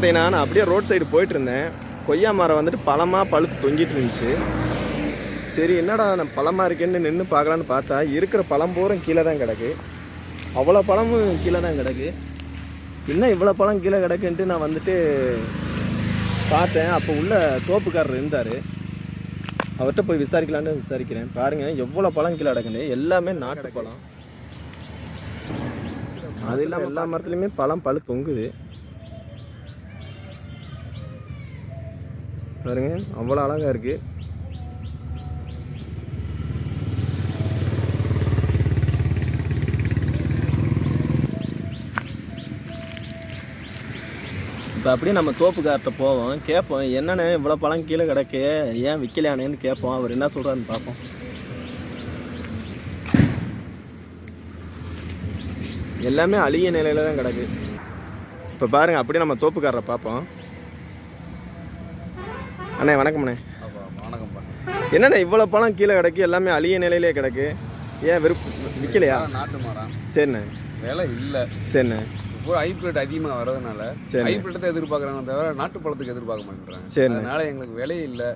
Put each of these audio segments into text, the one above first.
பார்த்தீங்கன்னா நான் அப்படியே ரோட் சைடு போயிட்டு இருந்தேன் கொய்யா மரம் வந்துட்டு பழமாக பழுத்து தொங்கிட்டு இருந்துச்சு. சரி என்னடா நான் பழமாக இருக்கேன்னு நின்று பார்க்கலான்னு பார்த்தா இருக்கிற பழம் பூரம் கீழே தான் கிடக்கு. அவ்வளோ பழமும் கீழே தான் கிடக்கு. என்ன இவ்வளோ பழம் கீழே கிடக்குன்ட்டு நான் வந்துட்டு பார்த்தேன். அப்போ உள்ள தோப்புக்காரர் இருந்தார். அவர்கிட்ட போய் விசாரிக்கலான்னு விசாரிக்கிறேன். பாருங்கள் எவ்வளோ பழம் கீழே கிடக்குன்னு. எல்லாமே நாட்டு பழம். அது இல்லாமல் எல்லா மரத்துலையுமே பழம் பழு தொங்குது. பாருங்க அவ்வளோ அழகாக இருக்குது இப்போ அப்படியே நம்ம தோப்புக்கார்ட்ட போவோம். கேட்போம் என்னண்ணே இவ்வளோ பழம் கீழே கிடக்கு? ஏன் விற்கலையானேன்னு கேட்போம். அவர் என்ன சொல்கிறாருன்னு பார்ப்போம். எல்லாமே அழிய நிலையில தான் கிடக்கு. இப்போ பாருங்கள் அப்படியே நம்ம தோப்புக்காரரை பார்ப்போம். அண்ணே வணக்கம்ண்ணே. வணக்கம்ப்பா. என்னண்ணே இவ்வளோ பழம் கீழே கிடக்கு எல்லாமே அழிய நிலையிலே கிடக்கு. ஏன் விருப்ப விற்கலையா நாட்டு மரம் சரிண்ணே. விலை இல்லை. சரிண்ணே. இப்போ ஹைப்ரிட் அதிகமாக வர்றதுனால சரி. ஹைப்ரிட் தான் எதிர்பார்க்குறாங்க தவிர நாட்டு பழத்துக்கு எதிர்பார்க்க மாட்டேங்கிறாங்க சரிண்ணே. அதனால எங்களுக்கு விலையும் இல்லை.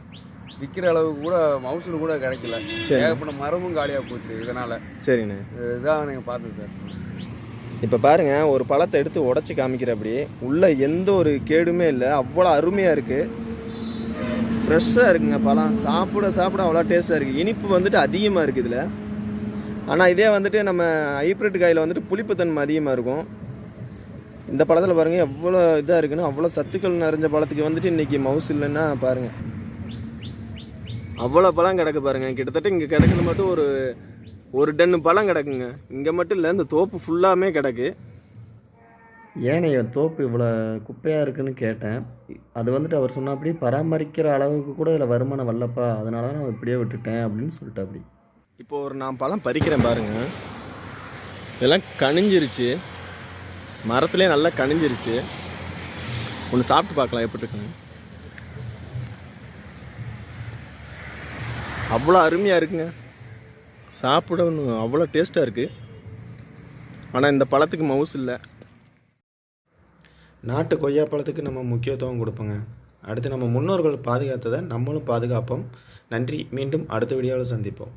விற்கிற அளவுக்கு கூட மவுசூல் கூட கிடைக்கல. சரி. ஏகப்பட்ட மரமும் காலியாக போச்சு இதனால. சரிண்ணே. இதுதான் நீங்கள் பார்த்து இப்போ பாருங்க ஒரு பழத்தை எடுத்து உடச்சி காமிக்கிற அப்படி உள்ள எந்த ஒரு கேடுமே இல்லை. அவ்வளோ அருமையாக இருக்குது ஃப்ரெஷ்ஷாக இருக்குங்க பழம். சாப்பிட சாப்பிட அவ்வளோ டேஸ்ட்டாக இருக்குது இனிப்பு வந்துட்டு அதிகமாக இருக்குது இதில். ஆனால் இதே வந்துட்டு நம்ம ஹைப்ரிட் காயில் வந்துட்டு புளிப்புத்தன்மை அதிகமாக இருக்கும். இந்த பழத்தில் பாருங்கள் எவ்வளோ இதாக இருக்குன்னு அவ்வளோ சத்துக்கள் நிறைஞ்ச பழத்துக்கு வந்துட்டு இன்றைக்கி மவுஸ் இல்லைன்னா பாருங்கள் அவ்வளோ பழம் கிடக்கு பாருங்கள் கிட்டத்தட்ட இங்கே கிடக்குது மட்டும் ஒரு ஒரு டன்னு பழம் கிடக்குங்க. இங்கே மட்டும் இல்லை இந்த தோப்பு ஃபுல்லாமே கிடக்கு. ஏனைய தோப்பு இவ்வளோ குப்பையாக இருக்குன்னு கேட்டேன். அது வந்துட்டு அவர் சொன்னாப்படி பராமரிக்கிற அளவுக்கு கூட இதில் வருமானம் வரலப்பா அதனால தான் நான் இப்படியே விட்டுட்டேன் அப்படின்னு சொல்லிட்டு அப்படி இப்போ ஒரு நான் பழம் பறிக்கிறேன் பாருங்க. இதெல்லாம் கனிஞ்சிருச்சு. மரத்துலேயே நல்லா கனிஞ்சிருச்சு. ஒன்று சாப்பிட்டு பார்க்கலாம் எப்படி இருக்குன்னு. அவ்வளோ அருமையாக இருக்குங்க. சாப்பிட ஒன்று அவ்வளோ டேஸ்ட்டாக இருக்குது ஆனால் இந்த பழத்துக்கு மவுஸ் இல்லை. நாட்டு கொய்யா பழத்துக்கு நம்ம முக்கியத்துவம் கொடுப்போங்க. அடுத்து நம்ம முன்னோர்கள் பாதுகாத்ததை நம்மளும் பாதுகாப்போம். நன்றி. மீண்டும் அடுத்த வீடியோவில் சந்திப்போம்.